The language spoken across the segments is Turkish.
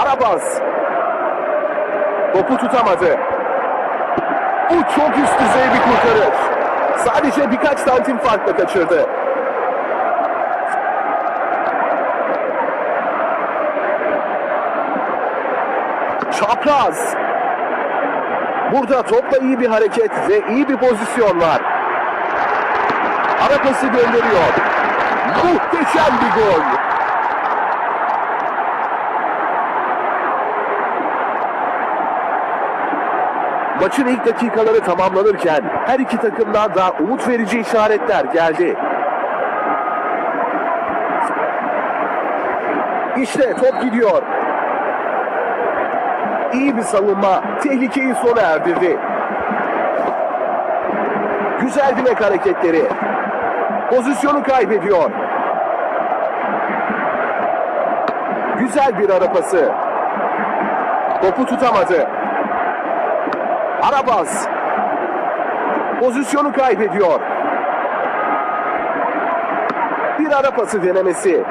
Arabas. Topu tutamadı. Bu çok üst düzey bir kurtarış. Sadece birkaç santim farkla kaçırdı. Çapraz. Burada topla iyi bir hareket ve iyi bir pozisyon var. Ara pası gönderiyor. Muhteşem bir gol. Maçın ilk dakikaları tamamlanırken her iki takımdan da umut verici işaretler geldi. İşte top gidiyor. İyi bir savunma tehlikeyi sona erdirdi. Güzel bilek hareketleri. Pozisyonu kaybediyor. Güzel bir ara pası. Topu tutamadı. Arabas. Pozisyonu kaybediyor. Bir ara pası denemesi.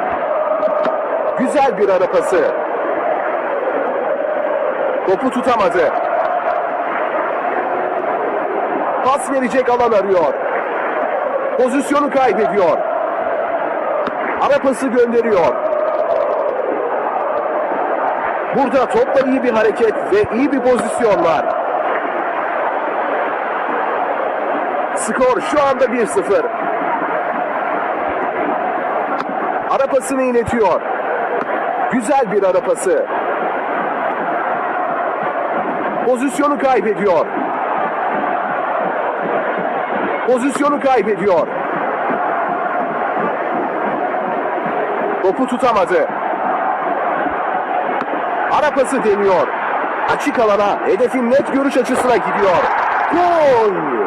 Güzel bir ara pası. Topu tutamadı. Pas verecek alan arıyor. Pozisyonu kaybediyor. Ara pası gönderiyor. Burada topla iyi bir hareket ve iyi bir pozisyon var. Skor şu anda 1-0. Ara pasını iletiyor. Güzel bir ara pası. Pozisyonu kaybediyor. Pozisyonu kaybediyor. Topu tutamadı. Ara pası deniyor. Açık alana hedefin net görüş açısına gidiyor. Gol!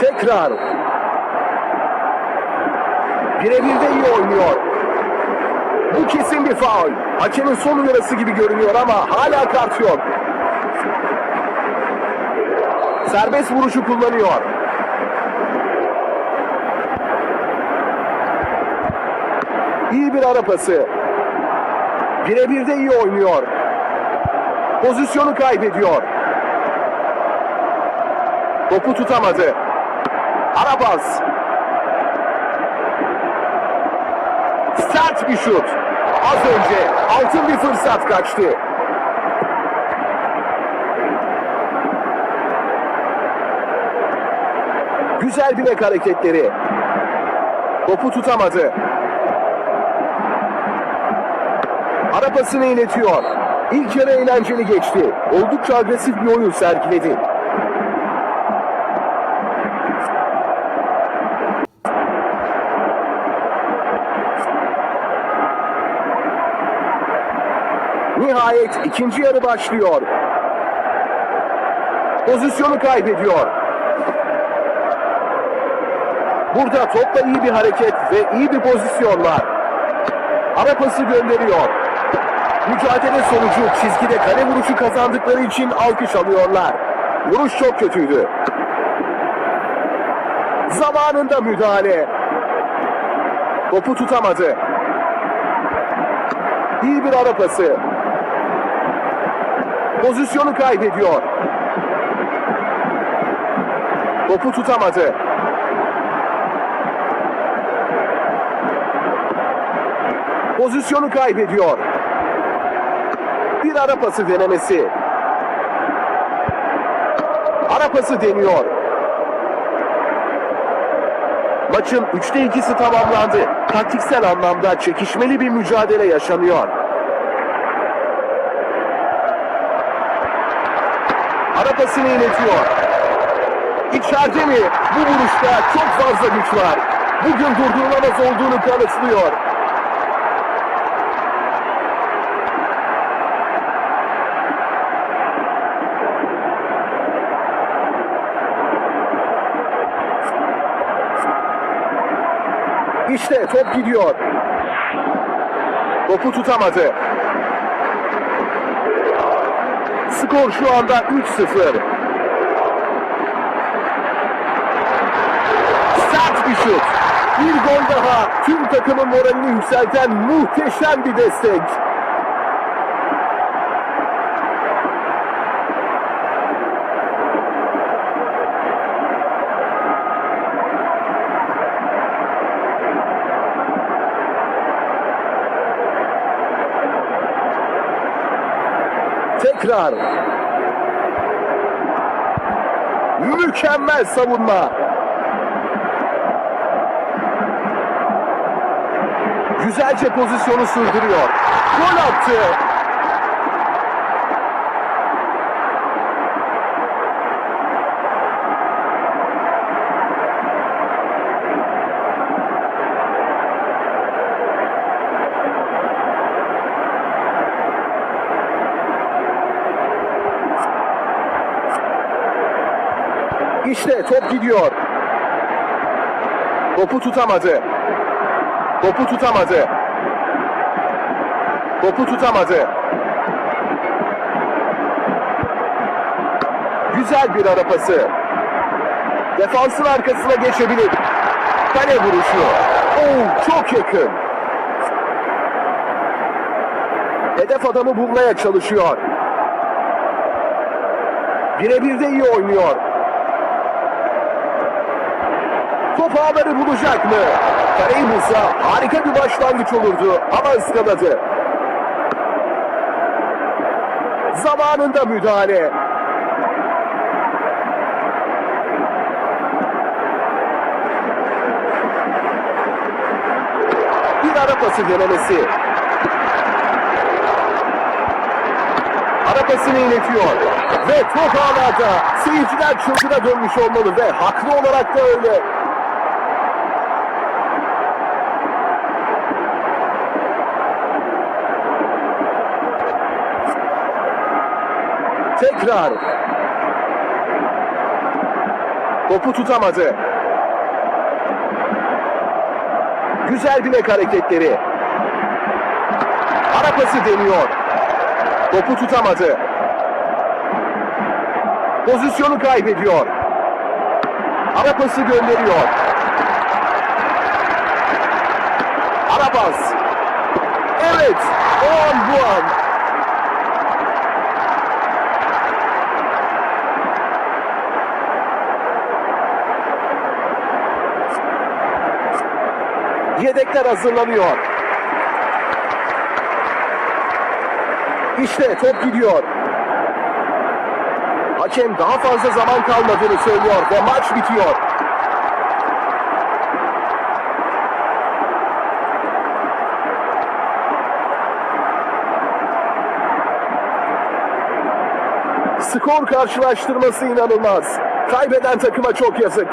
Tekrar. Birebir de iyi oynuyor. Bu kesin bir faul. Hakemin son uyarısı gibi görünüyor ama hala kart yok. Serbest vuruşu kullanıyor. İyi bir ara. Birebir de iyi oynuyor. Pozisyonu kaybediyor. Topu tutamadı. Arabas. Sert bir şut. Az önce altın bir fırsat kaçtı. Güzel bilek hareketleri. Topu tutamadı. Ara pasını iletiyor. İlk yarı eğlenceli geçti. Oldukça agresif bir oyun sergiledi. Nihayet ikinci yarı başlıyor. Pozisyonu kaybediyor. Burada topla iyi bir hareket ve iyi bir pozisyon var. Ara pası gönderiyor. Mücadele sonucu çizgide kale vuruşu kazandıkları için alkış alıyorlar. Vuruş çok kötüydü. Zamanında müdahale. Topu tutamadı. İyi bir ara pası. Pozisyonu kaybediyor. Topu tutamadı. Pozisyonu kaybediyor. Bir ara pası denemesi. Ara pası deniyor. Maçın 3'te 2'si tamamlandı. Taktiksel anlamda çekişmeli bir mücadele yaşanıyor. Ara pasını iletiyor. İçeride mi? Bu vuruşta çok fazla güç var. Bugün durdurulamaz olduğunu kanıtlıyor. İşte top gidiyor. Topu tutamadı. Skor şu anda 3-0. Sert bir şut. Bir gol daha. Tüm takımın moralini yükselten muhteşem bir destek. Tekrar. Mükemmel savunma. Güzelce pozisyonu sürdürüyor. Gol attı. İşte top gidiyor. Topu tutamadı. Topu tutamadı. Topu tutamadı. Güzel bir ara pası. Defansın arkasına geçebilir. Kale vuruşu. Oo, çok yakın. Hedef adamı bulmaya çalışıyor. Birebir de iyi oynuyor. Top ağları bulacak mı? Kareyi bulsa harika bir başlangıç olurdu ama ıskaladı. Zamanında müdahale. Bir ara pası denemesi. Ara pasını iletiyor. Ve top ağlarda. Seyirciler çılgına dönmüş olmalı ve haklı olarak da öyle. Tekrar. Topu tutamadı. Güzel bilek hareketleri. Ara pası deniyor. Topu tutamadı. Pozisyonu kaybediyor. Ara pası gönderiyor. Ara pas. Evet. O an bu an. Yedekler hazırlanıyor. İşte top gidiyor. Hakem daha fazla zaman kalmadığını söylüyor ve maç bitiyor. Skor karşılaştırması inanılmaz. Kaybeden takıma çok yazık.